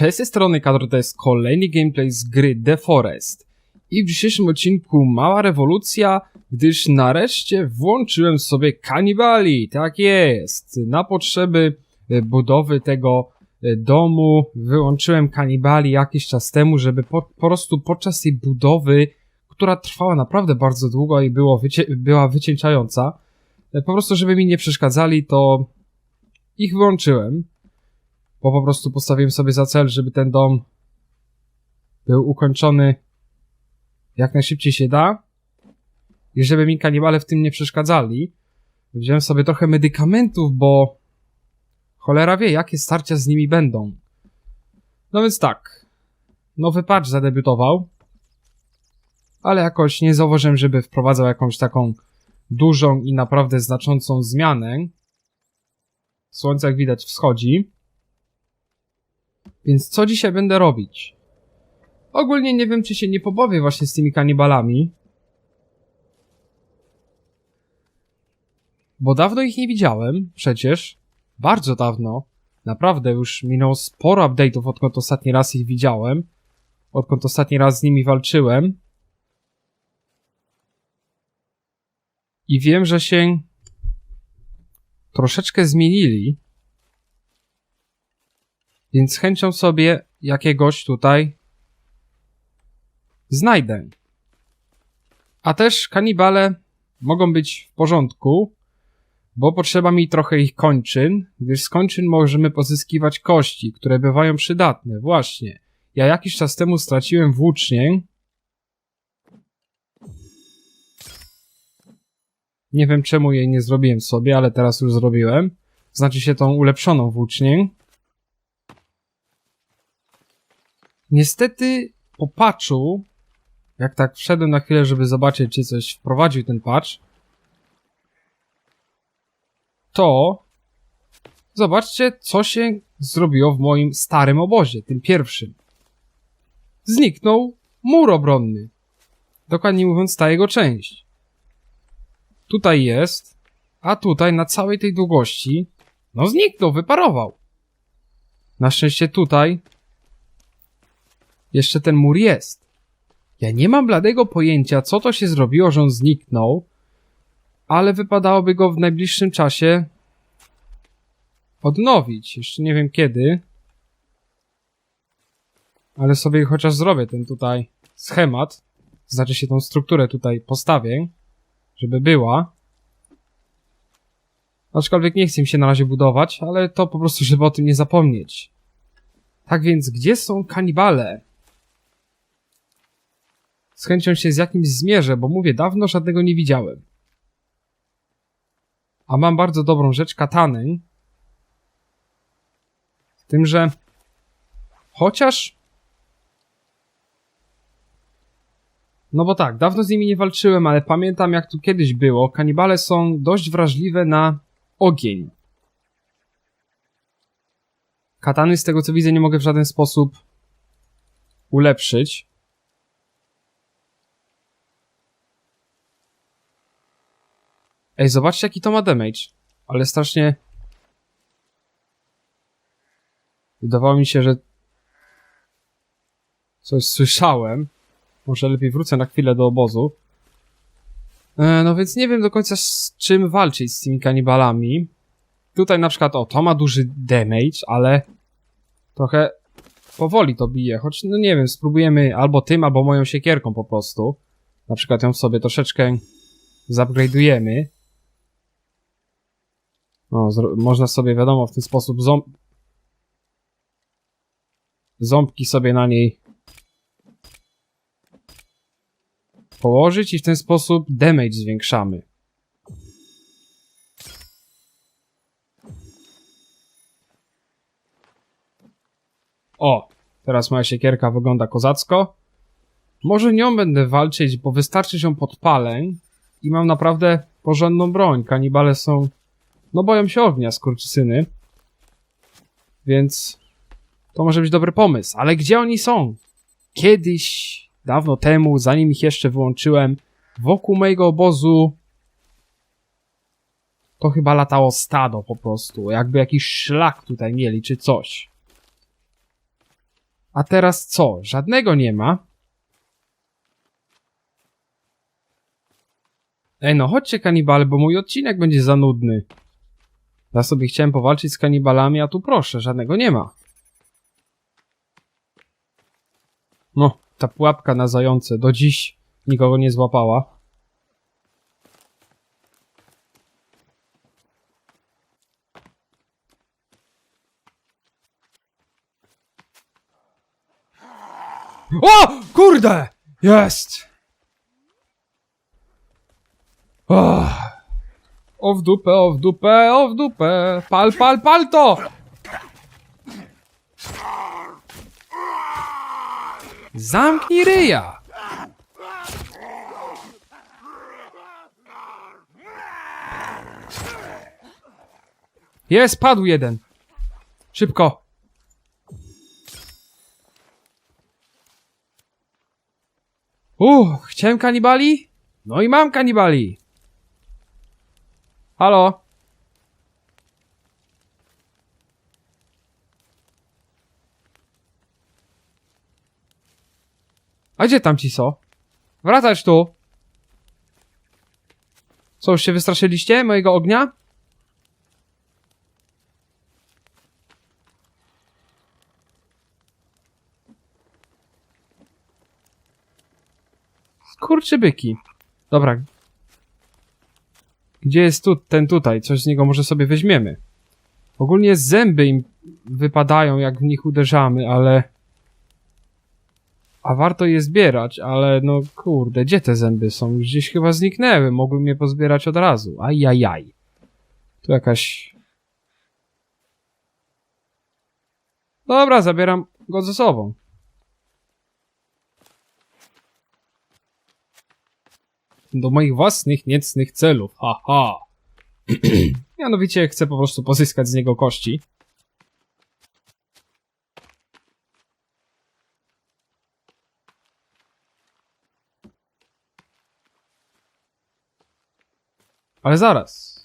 Cześć, z tej strony Kadro, to jest kolejny gameplay z gry The Forest. I w dzisiejszym odcinku mała rewolucja, gdyż nareszcie włączyłem sobie kanibali, tak jest. Na potrzeby e, budowy tego e, domu wyłączyłem kanibali jakiś czas temu, żeby po, po prostu podczas tej budowy, która trwała naprawdę bardzo długo i było wycie, była wycieńczająca, e, po prostu żeby mi nie przeszkadzali, to ich wyłączyłem bo po prostu postawiłem sobie za cel, żeby ten dom był ukończony jak najszybciej się da i żeby mi kanibale w tym nie przeszkadzali. Wziąłem sobie trochę medykamentów, bo cholera wie, jakie starcia z nimi będą. No więc tak, nowy patch zadebiutował, ale jakoś nie zauważyłem, żeby wprowadzał jakąś taką dużą i naprawdę znaczącą zmianę. Słońce, jak widać, wschodzi. Więc co dzisiaj będę robić? Ogólnie nie wiem, czy się nie pobawię właśnie z tymi kanibalami. Bo dawno ich nie widziałem, przecież. Bardzo dawno. Naprawdę już minęło sporo update'ów, odkąd ostatni raz ich widziałem. Odkąd ostatni raz z nimi walczyłem. I wiem, że się troszeczkę zmienili. Więc z chęcią sobie jakiegoś tutaj znajdę. A też kanibale mogą być w porządku, bo potrzeba mi trochę ich kończyn, gdyż z kończyn możemy pozyskiwać kości, które bywają przydatne. Właśnie. Ja jakiś czas temu straciłem włócznię. Nie wiem czemu jej nie zrobiłem sobie, ale teraz już zrobiłem. Znaczy się tą ulepszoną włócznię. Niestety po patchu, jak tak wszedłem na chwilę, żeby zobaczyć, czy coś wprowadził ten patch, to zobaczcie, co się zrobiło w moim starym obozie, tym pierwszym. Zniknął mur obronny. Dokładnie mówiąc, ta jego część. Tutaj jest, a tutaj na całej tej długości, no zniknął, wyparował. Na szczęście tutaj jeszcze ten mur jest. Ja nie mam bladego pojęcia, co to się zrobiło, że on zniknął, ale wypadałoby go w najbliższym czasie odnowić. Jeszcze nie wiem kiedy. Ale sobie chociaż zrobię ten tutaj schemat. Znaczy się tą strukturę tutaj postawię, żeby była. Aczkolwiek nie chcę się na razie budować, ale to po prostu, żeby o tym nie zapomnieć. Tak więc, gdzie są kanibale? Z chęcią się z jakimś zmierzę, bo mówię, dawno żadnego nie widziałem. A mam bardzo dobrą rzecz, katany. Z tym, że chociaż No bo tak, dawno z nimi nie walczyłem, ale pamiętam jak tu kiedyś było. Kanibale są dość wrażliwe na ogień. Katany z tego co widzę nie mogę w żaden sposób ulepszyć. Ej, zobaczcie jaki to ma damage. Ale strasznie... Wydawało mi się, że... Coś słyszałem. Może lepiej wrócę na chwilę do obozu. E, no więc nie wiem do końca z czym walczyć z tymi kanibalami. Tutaj na przykład, o, to ma duży damage, ale trochę powoli to bije, choć no nie wiem, spróbujemy albo tym, albo moją siekierką po prostu. Na przykład ją sobie troszeczkę zupgrade'ujemy. No, można sobie, wiadomo, w ten sposób ząb... ząbki sobie na niej położyć i w ten sposób damage zwiększamy. O, teraz moja siekierka wygląda kozacko. Może nią będę walczyć, bo wystarczy się podpaleń i mam naprawdę porządną broń. Kanibale są no boją się ognia, skurczysyny. Więc to może być dobry pomysł. Ale gdzie oni są? Kiedyś, dawno temu, zanim ich jeszcze wyłączyłem, wokół mojego obozu to chyba latało stado po prostu. Jakby jakiś szlak tutaj mieli, czy coś. A teraz co? Żadnego nie ma? Ej, no chodźcie kanibale, bo mój odcinek będzie za nudny. Ja sobie chciałem powalczyć z kanibalami, a tu proszę, żadnego nie ma. No, ta pułapka na zające do dziś nikogo nie złapała. O! Kurde! Jest! O w dupę, o w dupę, o w dupę! Pal, pal, pal to! Zamknij ryja! Jest, padł jeden. Szybko. Uff, chciałem kanibali? No i mam kanibali. Halo? A gdzie tam ci są? Wracać tu. Co, już się wystraszyliście mojego ognia? Skurczybyki. Dobra. Gdzie jest tu, ten tutaj? Coś z niego może sobie weźmiemy. Ogólnie zęby im wypadają, jak w nich uderzamy, ale... A warto je zbierać, ale no kurde, gdzie te zęby są? Gdzieś chyba zniknęły, mogłem je pozbierać od razu. Ajajaj. Tu jakaś... Dobra, zabieram go ze sobą. Do moich własnych, niecnych celów. Haha. Mianowicie chcę po prostu pozyskać z niego kości. Ale zaraz.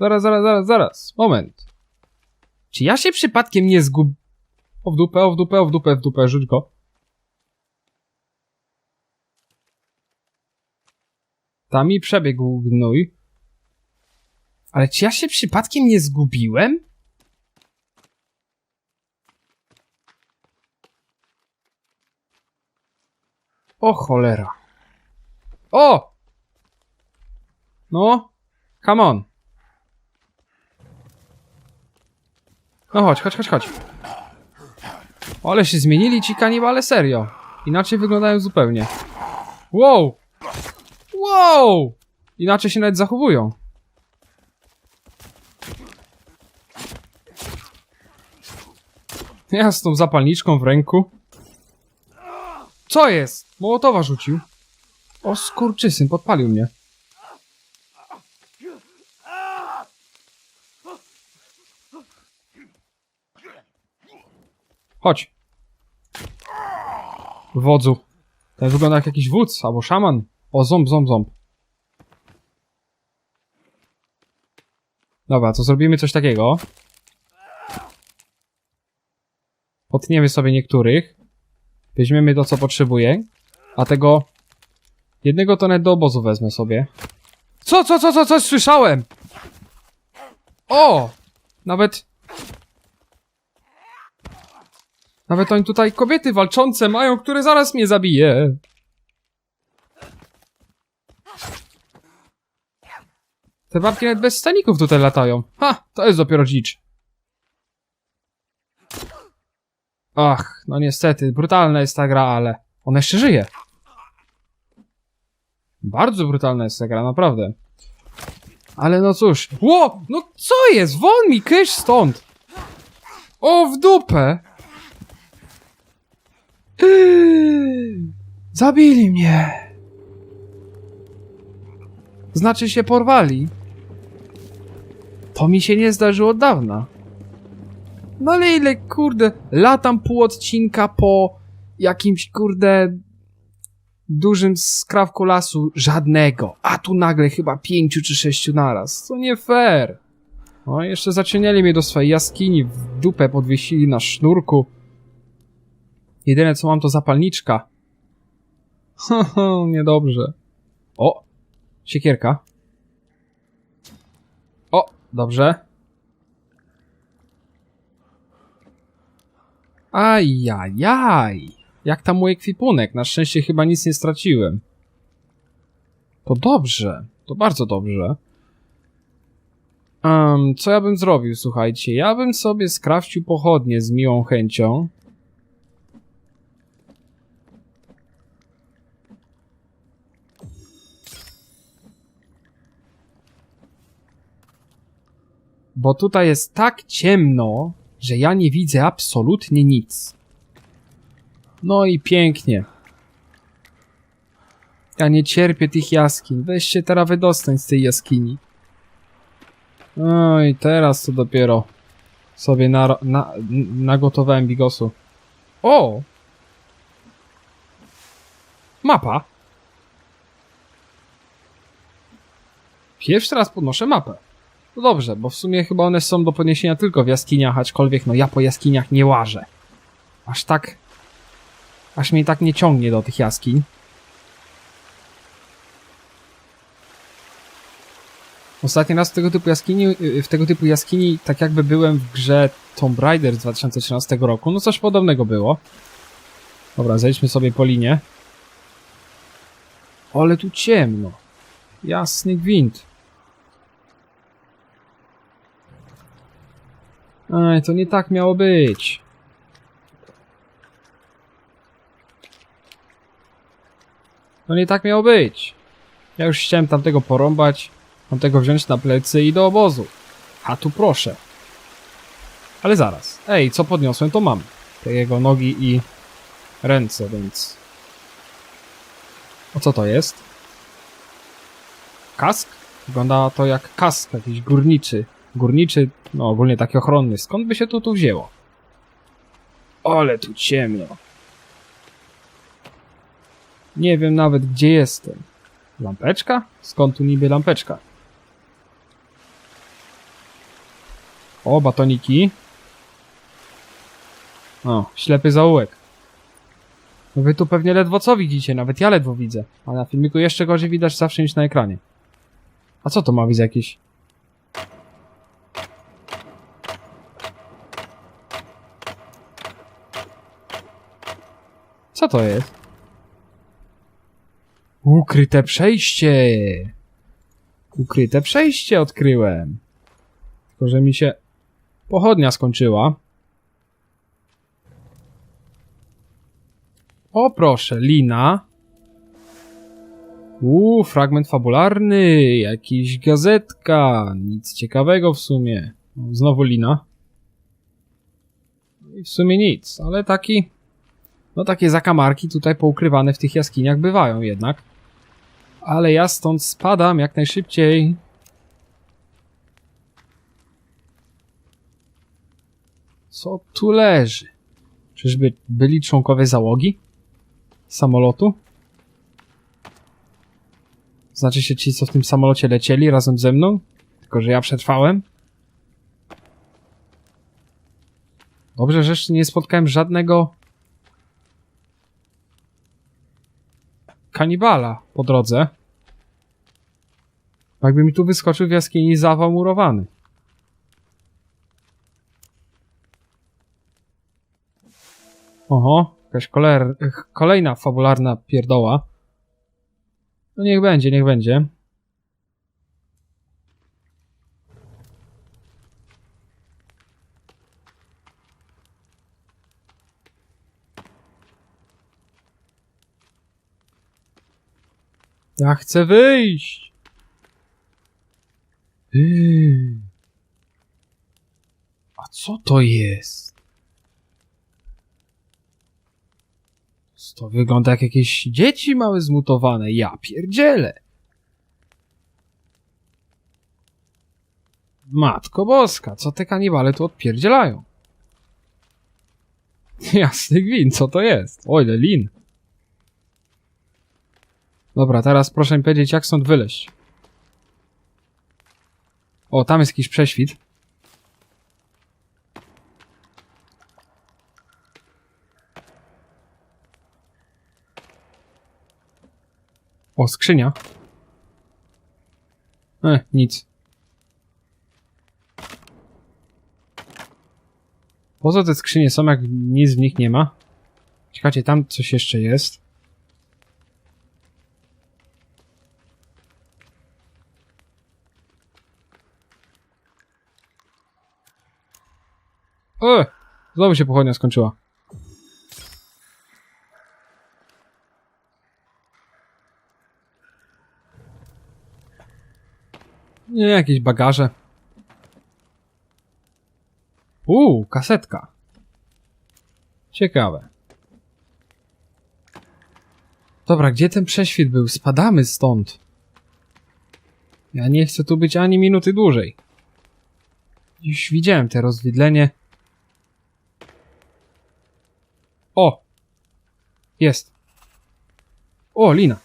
Zaraz, zaraz, zaraz, zaraz. Moment. Czy ja się przypadkiem nie zgub... O w dupę, o w dupę, o w dupę, w dupę, rzuć go. Tam mi przebiegł gnój. Ale czy ja się przypadkiem nie zgubiłem? O cholera. O! No, come on. No chodź, chodź, chodź, chodź. Ale się zmienili ci kanibale, serio. Inaczej wyglądają zupełnie. Wow! Wow! Inaczej się nawet zachowują. Ja z tą zapalniczką w ręku. Co jest? Mołotowa rzucił. O skurczysyn, podpalił mnie. Chodź. Wodzu. Ten wygląda jak jakiś wódz albo szaman. O, ząb, ząb, ząb. Dobra, to zrobimy coś takiego. Potniemy sobie niektórych. Weźmiemy to, co potrzebuję. A tego... Jednego tonet do obozu wezmę sobie. Co, co, co, co, coś słyszałem! O! Nawet... Nawet oni tutaj kobiety walczące mają, które zaraz mnie zabije. Te babki nawet bez staników tutaj latają. Ha, to jest dopiero dzicz. Ach, no niestety, brutalna jest ta gra, ale ona jeszcze żyje. Bardzo brutalna jest ta gra, naprawdę. Ale no cóż. Ło! No co jest? Won mi, kysz stąd! O, w dupę! Zabili mnie! Znaczy się porwali. To mi się nie zdarzyło od dawna. No ale ile, kurde, latam pół odcinka po jakimś, kurde, dużym skrawku lasu, żadnego. A tu nagle chyba pięciu czy sześciu naraz. To nie fair. No jeszcze zaciągnęli mnie do swojej jaskini, w dupę podwiesili na sznurku. Jedyne co mam to zapalniczka. Niedobrze. O! Siekierka. Dobrze. Ajajaj. Jak tam mój ekwipunek? Na szczęście chyba nic nie straciłem. To dobrze. To bardzo dobrze. Um, co ja bym zrobił, słuchajcie? Ja bym sobie skrawcił pochodnie z miłą chęcią. Bo tutaj jest tak ciemno, że ja nie widzę absolutnie nic. No i pięknie. Ja nie cierpię tych jaskiń. Weź się teraz wydostań z tej jaskini. No i teraz to dopiero sobie na, na, nagotowałem bigosu. O! Mapa. Pierwszy raz podnoszę mapę. No dobrze, bo w sumie chyba one są do podniesienia tylko w jaskiniach, aczkolwiek no ja po jaskiniach nie łażę. Aż tak... Aż mnie tak nie ciągnie do tych jaskiń. Ostatni raz w tego typu jaskini, w tego typu jaskini tak jakby byłem w grze Tomb Raider z 2013 roku, no coś podobnego było. Dobra, zejdźmy sobie po linie. Ale tu ciemno. Jasny gwint. Ej, to nie tak miało być. To nie tak miało być. Ja już chciałem tamtego porąbać, tamtego wziąć na plecy i do obozu. A tu proszę. Ale zaraz. Ej, co podniosłem, to mam. Te jego nogi i ręce, więc... O co to jest? Kask? Wygląda to jak kask jakiś górniczy. Górniczy, no ogólnie taki ochronny. Skąd by się to tu wzięło? Ale tu ciemno. Nie wiem nawet gdzie jestem. Lampeczka? Skąd tu niby lampeczka? O, batoniki. O, ślepy zaułek. No wy tu pewnie ledwo co widzicie, nawet ja ledwo widzę. A na filmiku jeszcze gorzej widać zawsze niż na ekranie. A co to ma widzę jakieś? Co to jest? Ukryte przejście! Ukryte przejście odkryłem. Tylko, że mi się pochodnia skończyła. O proszę, lina. Uuu, fragment fabularny, jakiś gazetka, nic ciekawego w sumie. Znowu lina. I w sumie nic, ale taki... No takie zakamarki tutaj poukrywane w tych jaskiniach bywają jednak. Ale ja stąd spadam jak najszybciej. Co tu leży? Czyżby byli członkowie załogi? Samolotu? Znaczy się ci, co w tym samolocie lecieli razem ze mną? Tylko, że ja przetrwałem? Dobrze, że jeszcze nie spotkałem żadnego kanibala po drodze. Jakby mi tu wyskoczył w jaskini zawał murowany. Oho, jakaś kolejna fabularna pierdoła. No niech będzie, niech będzie. Ja chcę wyjść. A co to jest? To wygląda jak jakieś dzieci małe zmutowane. Ja pierdzielę. Matko boska, co te kanibale tu odpierdzielają? Jasny gwint, co to jest? O, ile lin. Dobra, teraz proszę mi powiedzieć, jak stąd wyleść. O, tam jest jakiś prześwit. O, skrzynia. E, nic. Poza te skrzynie są, jak nic w nich nie ma. Czekajcie, tam coś jeszcze jest. O! Znowu się pochodnia skończyła. Nie, jakieś bagaże. Uuu, kasetka. Ciekawe. Dobra, gdzie ten prześwit był? Spadamy stąd. Ja nie chcę tu być ani minuty dłużej. Już widziałem te rozwidlenie. O! Jest. O, lina.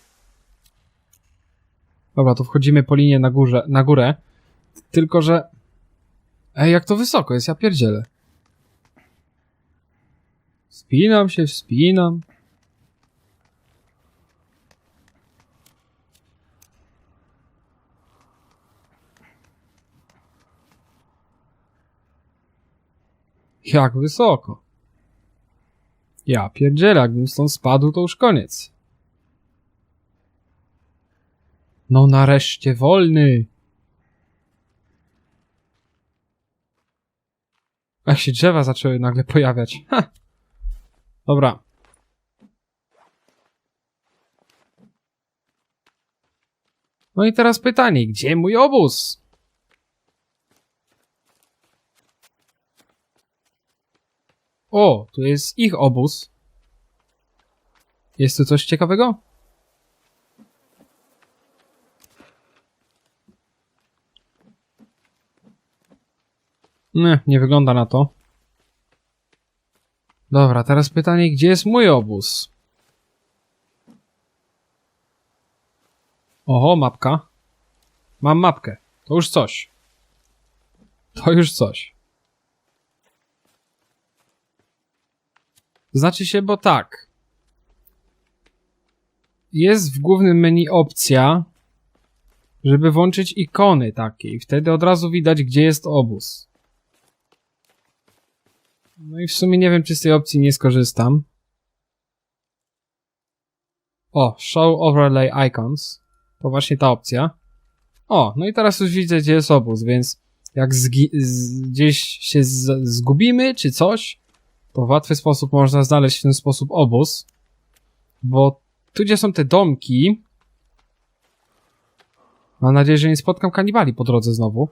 Dobra, to wchodzimy po linie na, górze, na górę. Tylko, że... Ej, jak to wysoko jest, ja pierdzielę. Spinam się, wspinam. Jak wysoko. Ja pierdzielę, jakbym stąd spadł, to już koniec. No nareszcie wolny. Jak się drzewa zaczęły nagle pojawiać. Ha. Dobra. No i teraz pytanie, gdzie mój obóz? O, tu jest ich obóz. Jest tu coś ciekawego? Nie, nie wygląda na to. Dobra, teraz pytanie, gdzie jest mój obóz? Oho, mapka. Mam mapkę. To już coś. To już coś. Znaczy się, bo tak. Jest w głównym menu opcja, żeby włączyć ikony takie i wtedy od razu widać, gdzie jest obóz. No i w sumie nie wiem, czy z tej opcji nie skorzystam. O, Show Overlay Icons. To właśnie ta opcja. O, no i teraz już widzę, gdzie jest obóz, więc jak gdzieś się zgubimy, czy coś, to w łatwy sposób można znaleźć w ten sposób obóz. Bo tu, gdzie są te domki, mam nadzieję, że nie spotkam kanibali po drodze znowu.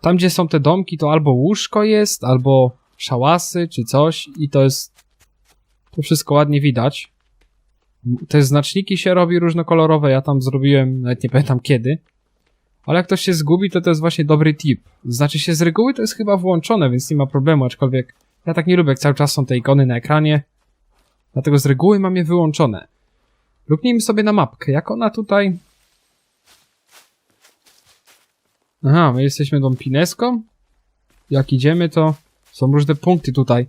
Tam, gdzie są te domki, to albo łóżko jest, albo szałasy, czy coś i to jest to wszystko ładnie widać. Te znaczniki się robi różnokolorowe, ja tam zrobiłem, nawet nie pamiętam kiedy. Ale jak ktoś się zgubi, to to jest właśnie dobry tip. Znaczy się z reguły to jest chyba włączone, więc nie ma problemu, aczkolwiek ja tak nie lubię, jak cały czas są te ikony na ekranie. Dlatego z reguły mam je wyłączone. Luknijmy sobie na mapkę. Jak ona tutaj... Aha, my jesteśmy tą pineską. Jak idziemy, to są różne punkty tutaj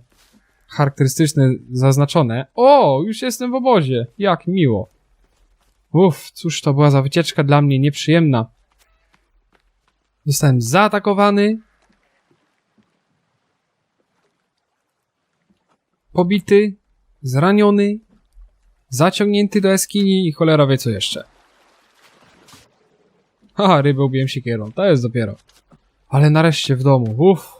charakterystyczne zaznaczone. O, już jestem w obozie. Jak miło. Uff, cóż to była za wycieczka dla mnie nieprzyjemna. Zostałem zaatakowany. Pobity, zraniony, zaciągnięty do jaskini i cholera wie co jeszcze. Haha, rybę ubiłem siekierą, to jest dopiero. Ale nareszcie w domu, uff.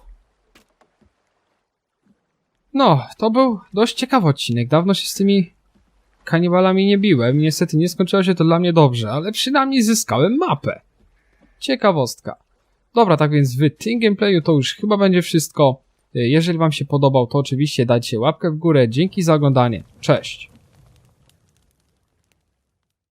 No, to był dość ciekawy odcinek. Dawno się z tymi kanibalami nie biłem. Niestety nie skończyło się to dla mnie dobrze, ale przynajmniej zyskałem mapę. Ciekawostka. Dobra, tak więc w tym gameplayu to już chyba będzie wszystko. Jeżeli wam się podobał, to oczywiście dajcie łapkę w górę. Dzięki za oglądanie. Cześć.